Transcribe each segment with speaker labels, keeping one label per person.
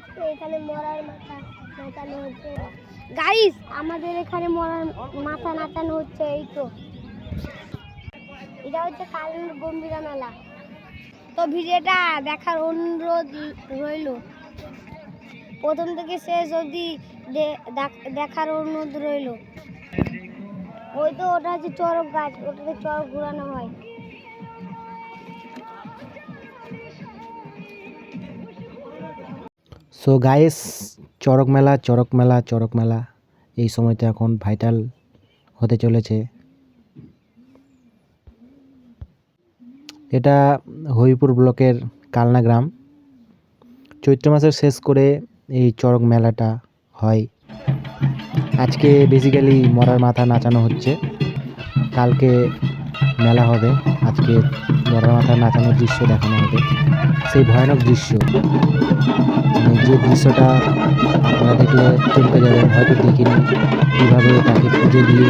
Speaker 1: আজকে এখানে মরার মাথা নাচানো হচ্ছে। গাইস আমাদের এখানে মরার মাথা নাচানো হচ্ছে, এই তো। এটা হচ্ছে কালুর গম্ভীরা মেলা। তো ভিডিওটা দেখার অনুরোধ রইল। প্রথম থেকে শেষ অবধি দেখার অনুরোধ রইল। ওই তো ওটা হচ্ছে চরক গাছ, ওটাতে চরক ঘোরানো হয়।
Speaker 2: সো গায়েস চড়ক মেলা চড়ক মেলা চড়ক মেলা, এই সময়টা এখন ভাইটাল হতে চলেছে। এটা হরিপুর ব্লকের কালনা গ্রাম। চৈত্র মাসের শেষ করে এই চড়ক মেলাটা হয়। আজকে বেসিক্যালি মরার মাথা নাচানো হচ্ছে। কালকে মেলা হবে। আজকে মরার মাথা নাচানোর দৃশ্য দেখানো হবে। সেই ভয়ানক দৃশ্য। মানে যে দৃশ্যটা আপনারা দেখলে চমকে যাবেন, হয়তো দেখিনি। কীভাবে তাকে পুজো দিয়ে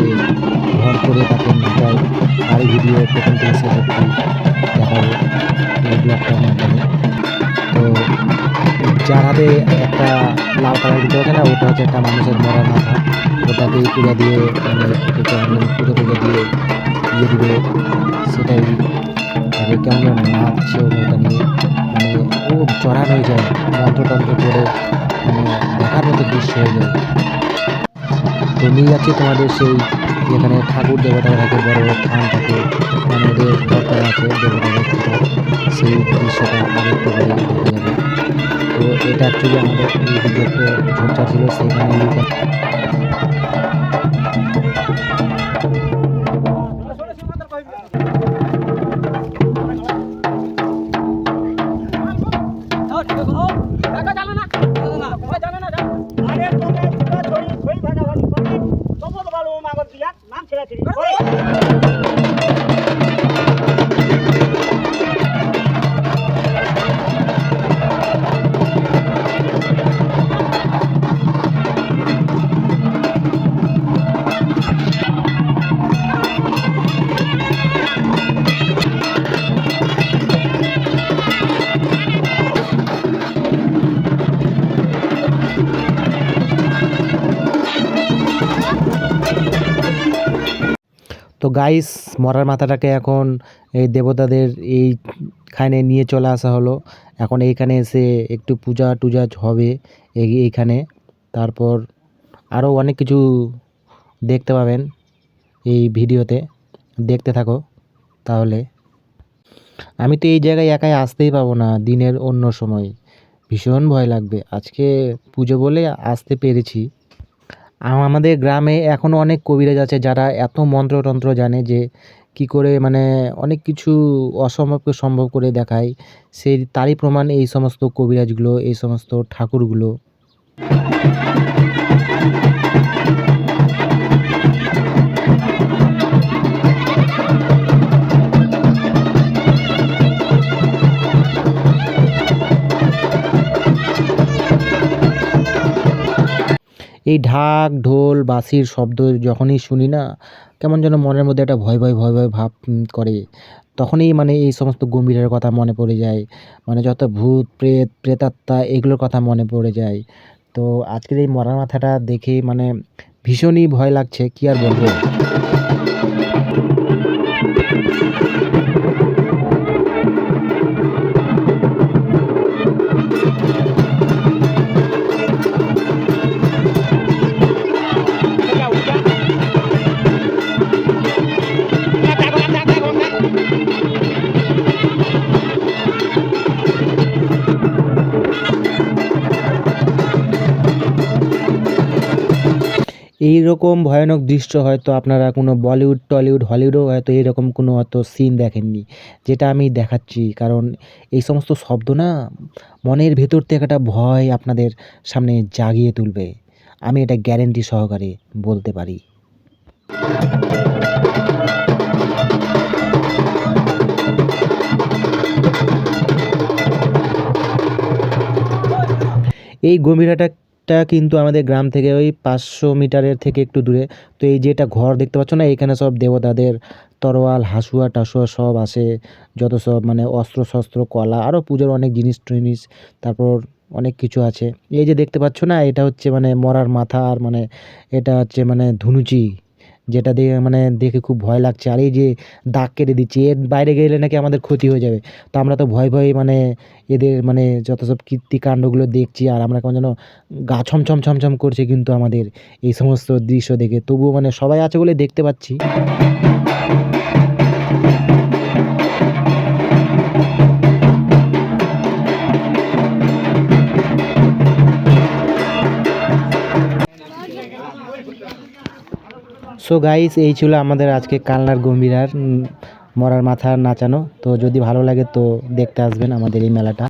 Speaker 2: ঘর করে তাকে নাচায় আর ভিডিও প্রথম থেকে শেষ অব্দি দেখাবো এই ব্লগটার মাধ্যমে। তো যার হাতে একটা লাল কালার দিতে হচ্ছে না, ওটা হচ্ছে একটা মানুষের মরার মাথা। ওটাকে পুজো দিয়ে মানে পুজো টুজো দিয়ে দিয়ে সেটাই তাকে কেমন নাচছে ওটা নিয়ে। মানে ও চড়ান হয়ে যায় মন্ত্রতন্ত্র করে মানে দেখার মতো দৃশ্য হয়ে যায়। তো নিয়ে যাচ্ছি তোমাদের সেই যেখানে ঠাকুর দেবতা থাকে বড় বড় থান থাকে মানে ওদের ঘর করা আছে, দেবতাদের সেই দৃশ্যটা আরেকটু করে দেখা যাবে। তো এটা অ্যাকচুয়ালি আমাদের এই ভিডিওতে ঝোঁচা ছিল, সেইখানে
Speaker 3: তো
Speaker 2: গাইস মরার মাথাটাকে এখন এই দেবতাদের এইখানে নিয়ে চলে আসা হলো। এখন এইখানে এসে একটু পূজা টুজা হবে এই এইখানে। তারপর আরও অনেক কিছু দেখতে পাবেন এই ভিডিওতে। দেখতে থাকো তাহলে। আমি তো এই জায়গায় একাই আসতেই পাবো না দিনের অন্য সময়। ভীষণ ভয় লাগবে। আজকে পুজো বলে আসতে পেরেছি। আমাদের গ্রামে এখনও অনেক কবিরাজ আছে যারা এত মন্ত্রতন্ত্র জানে যে কি করে মানে অনেক কিছু অসম্ভবকে সম্ভব করে দেখায়। সেই তারই প্রমাণ এই সমস্ত কবিরাজগুলো, এই সমস্ত ঠাকুরগুলো। এই ঢাক, ঢোল, বাঁশির শব্দ যখনই শুনি না, কেমন যেন মনের মধ্যে একটা ভয় ভয় ভয় ভয় ভাব করে। তখনই মানে এই সমস্ত গম্ভীরের কথা মনে পড়ে যায়। মানে যত ভূত, প্রেত, প্রেতাত্মা এগুলোর কথা মনে পড়ে যায়। তো আজকের এই মরা মাথাটা দেখে মানে ভীষণই ভয় লাগছে, কী আর বলব? এই রকম ভয়ানক দৃশ্য হয়তো আপনারা কোনো বলিউড, টলিউড, হলিউডেও হয়তো এরকম কোনো হয়তো সিন দেখেননি, যেটা আমি দেখাচ্ছি। কারণ এই সমস্ত শব্দ না মনের ভেতর থেকে একটা ভয় আপনাদের সামনে জাগিয়ে তুলবে। আমি এটা গ্যারেন্টি সহকারে বলতে পারি। এই গম্ভীরাটা কিন্তু আমাদের গ্রাম থেকে ওই পাঁচশো মিটারের থেকে একটু দূরে। তো এই যেটা ঘর দেখতে পাচ্ছ না, এখানে সব দেবতাদের তরোয়াল, হাসুয়া, টাসুয়া সব আসে যত সব মানে অস্ত্র শস্ত্র, কলা আরও পুজোর অনেক জিনিস টিনিস, তারপর অনেক কিছু আছে। এই যে দেখতে পাচ্ছ না, এটা হচ্ছে মানে মরার মাথা আর মানে এটা হচ্ছে মানে ধুনুচি। যেটা দিয়ে মানে দেখে খুব ভয় লাগছে। আর এই যে দাগ কেটে দিচ্ছে, এর বাইরে গেলে নাকি আমাদের ক্ষতি হয়ে যাবে। তো আমরা তো ভয় ভয়ে মানে এদের মানে যত সব কীর্তিকাণ্ডগুলো দেখছি, আর আমরা কেমন যেন গা ছমছম ছমছম করছে কিন্তু আমাদের এই সমস্ত দৃশ্য দেখে। তবুও মানে সবাই আছে বলে দেখতে পাচ্ছি। সো গাইস এই ছিল আমাদের আজকে কালনার গম্ভীরার মরার মাথা নাচানো। তো যদি ভালো লাগে তো দেখতে আসবেন আমাদের এই মেলাটা।